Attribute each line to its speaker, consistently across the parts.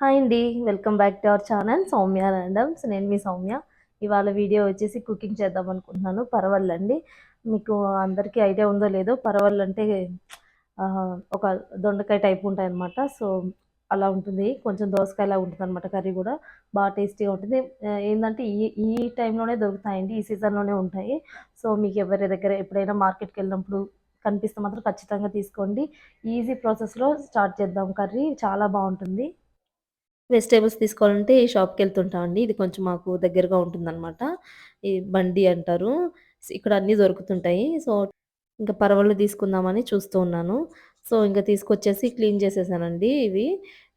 Speaker 1: Hi అండి welcome back to our channel. Soumya randoms. నేను మీ సౌమ్య. ఇవాళ వీడియో వచ్చేసి కుకింగ్ చేద్దాం అనుకుంటున్నాను. పర్వాలండి మీకు అందరికీ ఐడియా ఉందో లేదో పర్వాలంటే ఒక దొండకాయ టైప్ ఉంటాయి అనమాట సో అలా ఉంటుంది. కొంచెం దోసకాయలా ఉంటుంది అనమాట కర్రీ కూడా. బాగా టేస్టీగా ఉంటుంది. ఏంటంటే ఈ ఈ టైంలోనే దొరుకుతాయండి. ఈ సీజన్లోనే ఉంటాయి. సో మీకు ఎవరి దగ్గర ఎప్పుడైనా మార్కెట్కి వెళ్ళినప్పుడు కనిపిస్తే మాత్రం ఖచ్చితంగా తీసుకోండి. ఈజీ ప్రాసెస్లో స్టార్ట్ చేద్దాం కర్రీ. చాలా బాగుంటుంది. వెజిటేబుల్స్ తీసుకోవాలంటే ఈ షాప్‌కి వెళ్తుంటామండి. ఇది కొంచెం మాకు దగ్గరగా ఉంటుందనమాట. ఈ బండి అంటారు. ఇక్కడ అన్నీ దొరుకుతుంటాయి. సో, ఇంకా పరవళ్ళు తీసుకుందామని చూస్తూ ఉన్నాను. సో, ఇంక తీసుకొచ్చేసి క్లీన్ చేసేసానండి ఇవి.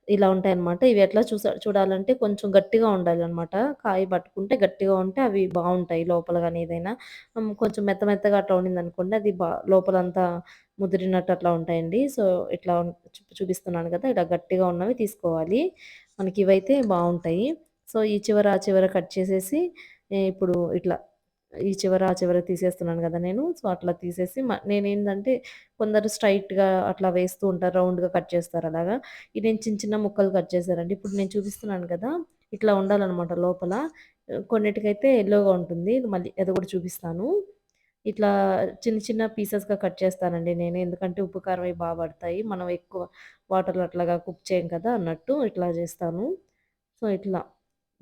Speaker 1: ఇలా ఉంటాయన్నమాట. ఇవి ఎట్లా చూసా చూడాలంటే కొంచెం గట్టిగా ఉండాలనమాట. కాయ పట్టుకుంటే గట్టిగా ఉంటే అవి బాగుంటాయి లోపల కానీ ఏదైనా. కొంచెం మెత్త మెత్తగా అట్లా ఉండిందనుకోండి అది బా లోపలంతా ముదిరినట్టు అట్లా ఉంటాయండి. సో, ఇట్లా చూ చూపిస్తున్నాను కదా! ఇలా గట్టిగా ఉన్నవి తీసుకోవాలి. మనకి ఇవైతే బాగుంటాయి సో, ఈ చివర, ఆ చివర కట్ చేసేసి ఇప్పుడు ఇట్లా ఈ చివర, ఆ చివర తీసేస్తున్నాను కదా నేను. సో, అట్లా తీసేసి మ నేనేందంటే కొందరు స్ట్రైట్గా అట్లా వేస్తూ ఉంటారు. రౌండ్‌గా కట్ చేస్తారు అలాగా. ఇది నేను చిన్న చిన్న ముక్కలు కట్ చేశారండి ఇప్పుడు నేను చూపిస్తున్నాను కదా! ఇట్లా ఉండాలన్నమాట లోపల. కొన్నిటికైతే ఎల్లోగా ఉంటుంది. మళ్ళీ అది కూడా చూపిస్తాను. ఇట్లా చిన్న చిన్న పీసెస్‌గా కట్ చేస్తానండి నేను. ఎందుకంటే ఉప్పు, కారం అవి బాగా పడతాయి. మనం ఎక్కువ వాటర్‌లో అట్లాగా కుక్ చేయం కదా! అన్నట్టు ఇట్లా చేస్తాను. సో, ఇట్లా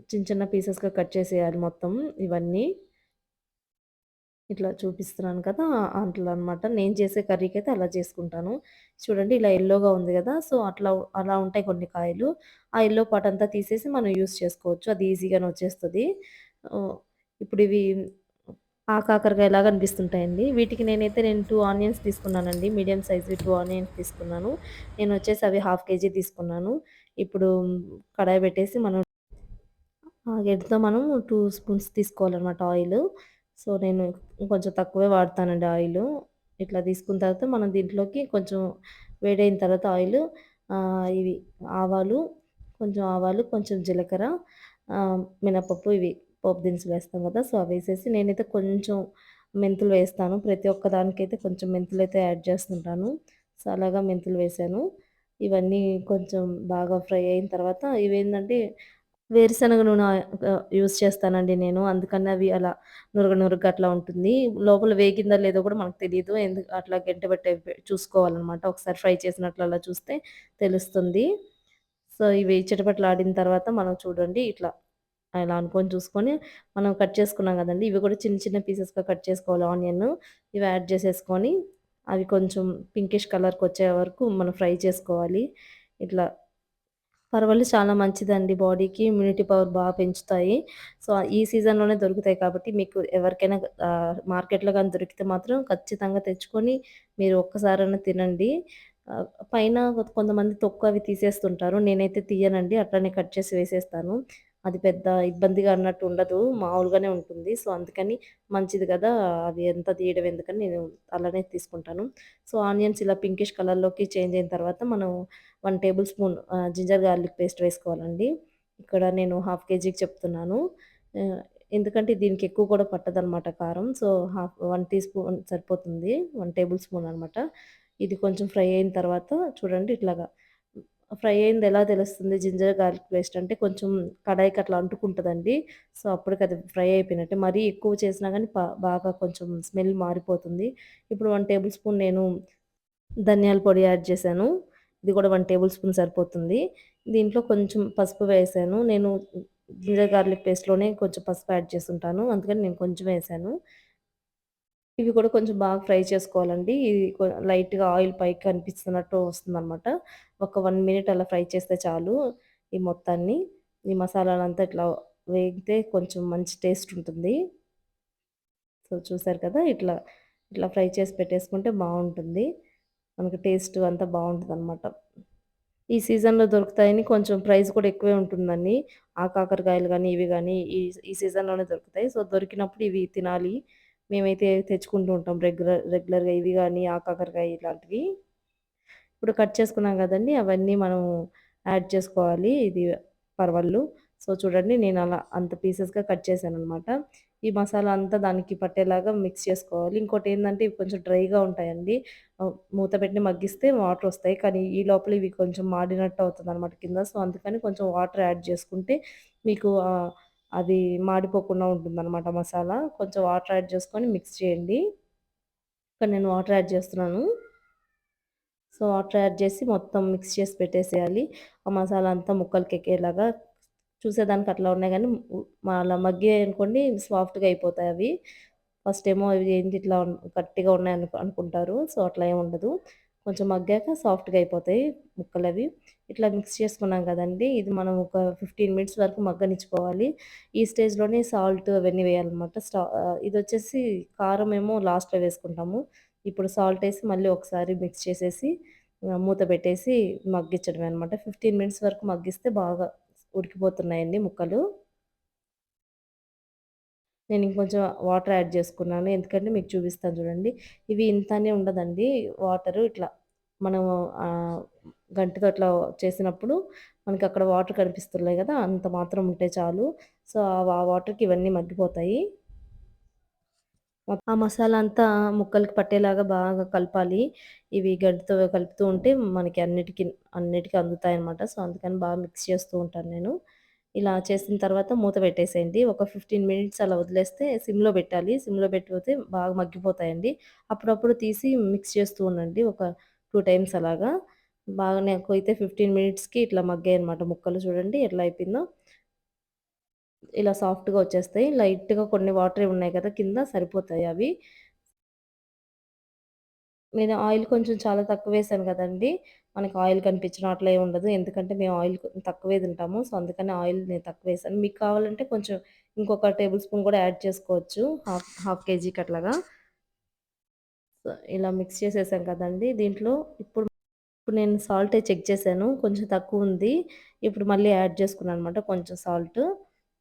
Speaker 1: చిన్న చిన్న పీసెస్‌గా కట్ చేసేయాలి మొత్తం ఇవన్నీ. ఇట్లా చూపిస్తున్నాను కదా! అట్లా అనమాట. నేను చేసే కర్రీకి అయితే అలా చేసుకుంటాను. చూడండి ఇలా ఎల్లోగా ఉంది కదా సో, అట్లా అలా ఉంటాయి కొన్ని కాయలు. ఆ ఎల్లో పాట అంతా తీసేసి మనం యూజ్ చేసుకోవచ్చు. అది ఈజీగానే వచ్చేస్తుంది ఇప్పుడు ఇవి ఆకాకరకాయలాగా అనిపిస్తుంటాయండి. వీటికి నేనైతే నేను టూ ఆనియన్స్ తీసుకున్నానండి. మీడియం సైజ్‌వి టూ ఆనియన్స్ తీసుకున్నాను. నేను వచ్చేసి అవి హాఫ్ కేజీ తీసుకున్నాను. ఇప్పుడు కడాయి పెట్టేసి మనం ఆ మనం టూ స్పూన్స్ తీసుకోవాలన్నమాట ఆయిల్ సో, నేను కొంచెం తక్కువే వాడతానండి ఆయిల్ ఇట్లా తీసుకున్న తర్వాత మనం దీంట్లోకి కొంచెం వేడైన తర్వాత ఆయిల్ ఇవి ఆవాలు, కొంచెం ఆవాలు, కొంచెం జీలకర్ర, మినపప్పు ఇవి పోపు దినుసులు వేస్తాం కదా! సో, అవి వేసేసి నేనైతే కొంచెం మెంతులు వేస్తాను. ప్రతి ఒక్క దానికైతే కొంచెం అయితే యాడ్ చేస్తుంటాను. సో, అలాగా మెంతులు వేసాను ఇవన్నీ కొంచెం బాగా ఫ్రై అయిన తర్వాత ఇవేంటంటే వేరుశనగ నూనె యూస్ యూజ్ చేస్తానండి నేను. అందుకని అవి అలా నురగ నురగ అట్లా ఉంటుంది. లోపల వేగిందా లేదో కూడా మనకు తెలియదు ఎందుకు అట్లా గరిటె పెట్టే చూసుకోవాలనమాట. ఒకసారి ఫ్రై చేసినట్లు అలా చూస్తే తెలుస్తుంది. సో, ఇవి చిటపటలాడిన తర్వాత మనం చూడండి ఇట్లా ఇలా అనుకొని చూసుకొని మనం కట్ చేసుకున్నాం కదండి ఇవి కూడా చిన్న చిన్న పీసెస్‌గా కట్ చేసుకోవాలి ఆనియన్. ఇవి యాడ్ చేసేసుకొని అవి కొంచెం పింకిష్ కలర్కి వచ్చే వరకు మనం ఫ్రై చేసుకోవాలి. ఇట్లా పర్వాలేదు చాలా మంచిదండి బాడీకి. ఇమ్యూనిటీ పవర్ బాగా పెంచుతాయి. సో, ఈ సీజన్‌లోనే దొరుకుతాయి కాబట్టి మీకు ఎవరికైనా మార్కెట్‌లో కానీ దొరికితే మాత్రం ఖచ్చితంగా తెచ్చుకొని మీరు ఒక్కసారైనా తినండి. పైన కొంతమంది తొక్కు అవి తీసేస్తుంటారు. నేనైతే తీయనండి. అట్లనే కట్ చేసి వేసేస్తాను. అది పెద్ద ఇబ్బందిగా అన్నట్టు ఉండదు. మామూలుగానే ఉంటుంది. సో, అందుకని మంచిది కదా అవి ఎంత తీయడం ఎందుకని నేను అలానే తీసుకుంటాను. సో, ఆనియన్స్ ఇలా పింకిష్ కలర్‌లోకి చేంజ్ అయిన తర్వాత మనం one tablespoon ginger garlic paste వేసుకోవాలండి. ఇక్కడ నేను హాఫ్ కేజీకి చెప్తున్నాను. ఎందుకంటే దీనికి ఎక్కువ కూడా పట్టదనమాట కారం. So, half one teaspoon సరిపోతుంది. వన్ టేబుల్ స్పూన్ అనమాట. ఇది కొంచెం ఫ్రై అయిన తర్వాత చూడండి ఇట్లాగా ఫ్రై అయింది ఎలా తెలుస్తుంది జింజర్ గార్లిక్ పేస్ట్ అంటే కొంచెం కడాయికి అట్లా అంటుకుంటుందండి సో, అప్పటికి అది ఫ్రై అయిపోయినట్టే. మరీ ఎక్కువ చేసినా కానీ బాగా కొంచెం స్మెల్ మారిపోతుంది. ఇప్పుడు వన్ టేబుల్ స్పూన్ నేను ధనియాల పొడి యాడ్ చేశాను. ఇది కూడా వన్ టేబుల్ స్పూన్ సరిపోతుంది. దీంట్లో కొంచెం పసుపు వేసాను నేను జింజర్ గార్లిక్ పేస్ట్‌లోనే కొంచెం పసుపు యాడ్ చేస్తుంటాను అందుకని నేను కొంచెం వేసాను ఇవి కూడా కొంచెం బాగా ఫ్రై చేసుకోవాలండి. ఇది లైట్‌గా ఆయిల్ పైకి కనిపిస్తున్నట్టు వస్తుందన్నమాట ఒక వన్ మినిట్ అలా ఫ్రై చేస్తే చాలు ఈ మొత్తాన్ని. ఈ మసాలాలంతా ఇట్లా వేగితే కొంచెం మంచి టేస్ట్ ఉంటుంది. సో, చూసారు కదా! ఇట్లా, ఇట్లా ఫ్రై చేసి పెట్టేసుకుంటే బాగుంటుంది మనకి టేస్ట్ అంతా బావుంటదనమాట. ఈ సీజన్‌లో దొరుకుతాయని కొంచెం ప్రైస్ కూడా ఎక్కువే ఉంటుందండి. ఆ కాకరకాయలు ఇవి కానీ ఈ ఈ సీజన్‌లోనే దొరుకుతాయి. సో, దొరికినప్పుడు ఇవి తినాలి. మేమైతే తెచ్చుకుంటూ ఉంటాం రెగ్యులర్ రెగ్యులర్‌గా ఇవి కానీ ఆ కాకరకాయ ఇలాంటివి. ఇప్పుడు కట్ చేసుకున్నాం కదండి అవన్నీ మనం యాడ్ చేసుకోవాలి. ఇది పరవళ్ళు. సో చూడండి నేను అలా అంత పీసెస్గా కట్ చేశాను అనమాట ఈ మసాలా అంతా దానికి పట్టేలాగా మిక్స్ చేసుకోవాలి ఇంకోటి ఏంటంటే ఇవి కొంచెం డ్రైగా ఉంటాయండి మూత పెట్టి మగ్గిస్తే వాటర్ వస్తాయి కానీ ఈ లోపల ఇవి కొంచెం మాడినట్టు అవుతుంది అనమాట కింద సో అందుకని కొంచెం వాటర్ యాడ్ చేసుకుంటే మీకు అది మాడిపోకుండా ఉంటుందన్నమాట మసాలా. కొంచెం వాటర్ యాడ్ చేసుకొని మిక్స్ చేయండి. ఇక్కడ నేను వాటర్ యాడ్ చేస్తున్నాను. సో వాటర్ యాడ్ చేసి మొత్తం మిక్స్ చేసి పెట్టేసేయాలి. ఆ మసాలా అంతా ముక్కలకి ఎక్కేలాగా చూసేదానికి అట్లా ఉన్నాయి కానీ అలా మగ్గి అనుకోండి సాఫ్ట్గా అయిపోతాయి అవి. ఫస్ట్ ఏమో అవి ఏంటి ఇట్లా గట్టిగా ఉన్నాయి అనుకుంటారు. సో అట్లా ఏమి ఉండదు. కొంచెం మగ్గాక సాఫ్ట్గా అయిపోతాయి ముక్కలు అవి ఇట్లా మిక్స్ చేసుకున్నాం కదండి. ఇది మనం ఒక ఫిఫ్టీన్ మినిట్స్ వరకు మగ్గనిచ్చుకోవాలి. ఈ స్టేజ్లోనే సాల్ట్ అవన్నీ వేయాలన్నమాట. స్టా ఇది వచ్చేసి కారం ఏమో లాస్ట్లో వేసుకుంటాము. ఇప్పుడు సాల్ట్ వేసి మళ్ళీ ఒకసారి మిక్స్ చేసేసి మూత పెట్టేసి మగ్గించడమే అనమాట ఫిఫ్టీన్ మినిట్స్ వరకు మగ్గిస్తే బాగా ఉడికిపోతున్నాయండి ముక్కలు. నేను ఇంకొంచెం వాటర్ యాడ్ చేసుకున్నాను. ఎందుకంటే మీకు చూపిస్తాను చూడండి. ఇవి ఇంతనే ఉండదండి. వాటరు ఇట్లా మనం గంటతో అట్లా చేసినప్పుడు మనకి అక్కడ వాటర్ కనిపిస్తున్నాయి కదా అంత మాత్రం ఉంటే చాలు. సో ఆ వాటర్కి ఇవన్నీ మగ్గిపోతాయి. ఆ మసాలా అంతా ముక్కలకి పట్టేలాగా బాగా కలపాలి. ఇవి గడ్డితో కలుపుతూ ఉంటే మనకి అన్నిటికీ అన్నిటికీ అందుతాయి అనమాట సో అందుకని బాగా మిక్స్ చేస్తూ ఉంటాను నేను. ఇలా చేసిన తర్వాత మూత పెట్టేసేయండి. ఒక ఫిఫ్టీన్ మినిట్స్ అలా వదిలేస్తే సిమ్లో పెట్టాలి. సిమ్లో పెట్టిపోతే బాగా మగ్గిపోతాయండి. అప్పుడప్పుడు తీసి మిక్స్ చేస్తూ ఉండండి. ఒక టూ టైమ్స్ అలాగా. బాగా నాకు అయితే ఫిఫ్టీన్ మినిట్స్కి ఇట్లా మగ్గాయి అనమాట ముక్కలు చూడండి ఎట్లా అయిపోయిందో. ఇలా సాఫ్ట్గా వచ్చేస్తాయి. లైట్గా కొన్ని వాటర్ ఉన్నాయి కదా కింద సరిపోతాయి అవి. నేను ఆయిల్ కొంచెం చాలా తక్కువ వేసాను కదండి. మనకి ఆయిల్ కనిపించిన అట్లా ఉండదు. ఎందుకంటే మేము ఆయిల్ తక్కువే తింటాము. సో అందుకని ఆయిల్ నేను తక్కువ వేసాను. మీకు కావాలంటే కొంచెం ఇంకొక టేబుల్ స్పూన్ కూడా యాడ్ చేసుకోవచ్చు. హాఫ్ హాఫ్ కేజీకి అట్లాగా. ఇలా మిక్స్ చేసేసాం కదండి దీంట్లో. ఇప్పుడు ఇప్పుడు నేను సాల్ట్ చెక్ చేశాను కొంచెం తక్కువ ఉంది ఇప్పుడు మళ్ళీ యాడ్ చేసుకున్నాను అనమాట కొంచెం సాల్ట్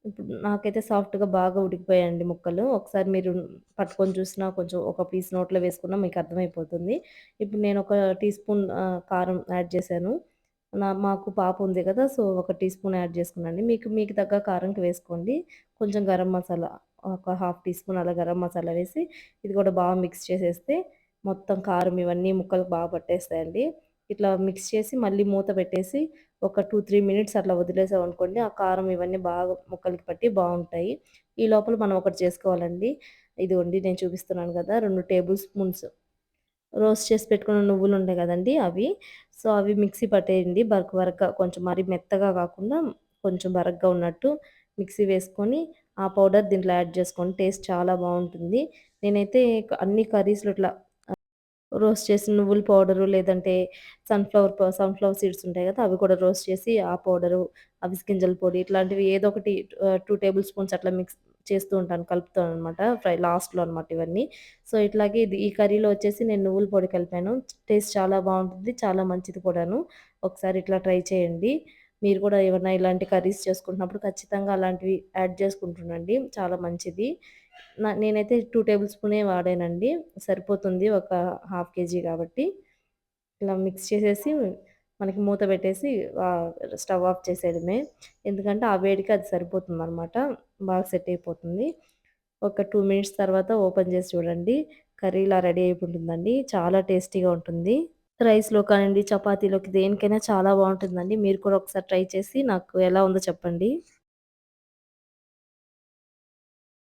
Speaker 1: ఇప్పుడు నాకైతే సాఫ్ట్‌గా బాగా ఉడికిపోయాయండి ముక్కలు. ఒకసారి మీరు పట్టుకొని చూసినా కొంచెం ఒక పీస్ నోట్లో వేసుకున్నా మీకు అర్థమైపోతుంది. ఇప్పుడు నేను ఒక టీ స్పూన్ కారం యాడ్ చేశాను. నా మాకు పాప ఉంది కదా! సో, ఒక టీ స్పూన్ యాడ్ చేసుకున్నాండి. మీకు మీకు తగ్గ కారంకి వేసుకోండి. కొంచెం గరం మసాలా ఒక హాఫ్ టీ స్పూన్ అలా గరం మసాలా వేసి ఇది కూడా బాగా మిక్స్ చేసేస్తే మొత్తం కారం ఇవన్నీ ముక్కలకు బాగా పట్టేస్తాయండి. ఇట్లా మిక్స్ చేసి మళ్ళీ మూత పెట్టేసి ఒక టూ త్రీ మినిట్స్ అట్లా వదిలేసాం అనుకోండి ఆ కారం ఇవన్నీ బాగా ముక్కలకి పట్టి బాగుంటాయి. ఈ లోపల మనం ఒకటి చేసుకోవాలండి. ఇది వండి నేను చూపిస్తున్నాను కదా రెండు టేబుల్ స్పూన్స్ రోస్ట్ చేసి పెట్టుకున్న నువ్వులు ఉంటాయి కదండి అవి. సో అవి మిక్సీ పట్టేయండి. బరక బరక కొంచెం మరీ మెత్తగా కాకుండా కొంచెం బరగ్గా ఉన్నట్టు మిక్సీ వేసుకొని ఆ పౌడర్ దీంట్లో యాడ్ చేసుకోండి టేస్ట్ చాలా బాగుంటుంది. నేనైతే అన్ని కర్రీస్లో ఇట్లా రోస్ట్ చేసిన నువ్వుల పౌడరు లేదంటే సన్‌ఫ్లవర్ సన్‌ఫ్లవర్ సీడ్స్ ఉంటాయి కదా! అవి కూడా రోస్ట్ చేసి ఆ పౌడరు, అవిసె గింజల పొడి ఇట్లాంటివి ఏదో ఒకటి టూ టేబుల్ స్పూన్స్ అట్లా మిక్స్ చేస్తూ ఉంటాను. కలుపుతాను అనమాట. ఫ్రై లాస్ట్‌లో అనమాట ఇవన్నీ. సో, ఇట్లాగే ఇది ఈ కర్రీలో వచ్చేసి నేను నువ్వుల పొడి కలిపాను. టేస్ట్ చాలా బాగుంటుంది. చాలా మంచిది కూడాను. ఒకసారి ఇట్లా ట్రై చేయండి. మీరు కూడా ఏమైనా ఇలాంటి కర్రీస్ చేసుకుంటున్నప్పుడు ఖచ్చితంగా అలాంటివి యాడ్ చేసుకుంటుండండి. చాలా మంచిది. నా నేనైతే టూ టేబుల్ స్పూనే వాడానండి. సరిపోతుంది ఒక హాఫ్ కేజీ కాబట్టి. ఇలా మిక్స్ చేసేసి మనకి మూత పెట్టేసి స్టవ్ ఆఫ్ చేసేయడమే. ఎందుకంటే ఆ వేడికి అది సరిపోతుంది అనమాట బాగా సెట్ అయిపోతుంది. ఒక టూ మినిట్స్ తర్వాత ఓపెన్ చేసి చూడండి. కర్రీ ఇలా రెడీ అయిపోతుందండి. చాలా టేస్టీగా ఉంటుంది. రైస్‌లో కానివ్వండి, చపాతీలోకి దేనికైనా చాలా బాగుంటుందండి. మీరు కూడా ఒకసారి ట్రై చేసి నాకు ఎలా ఉందో చెప్పండి.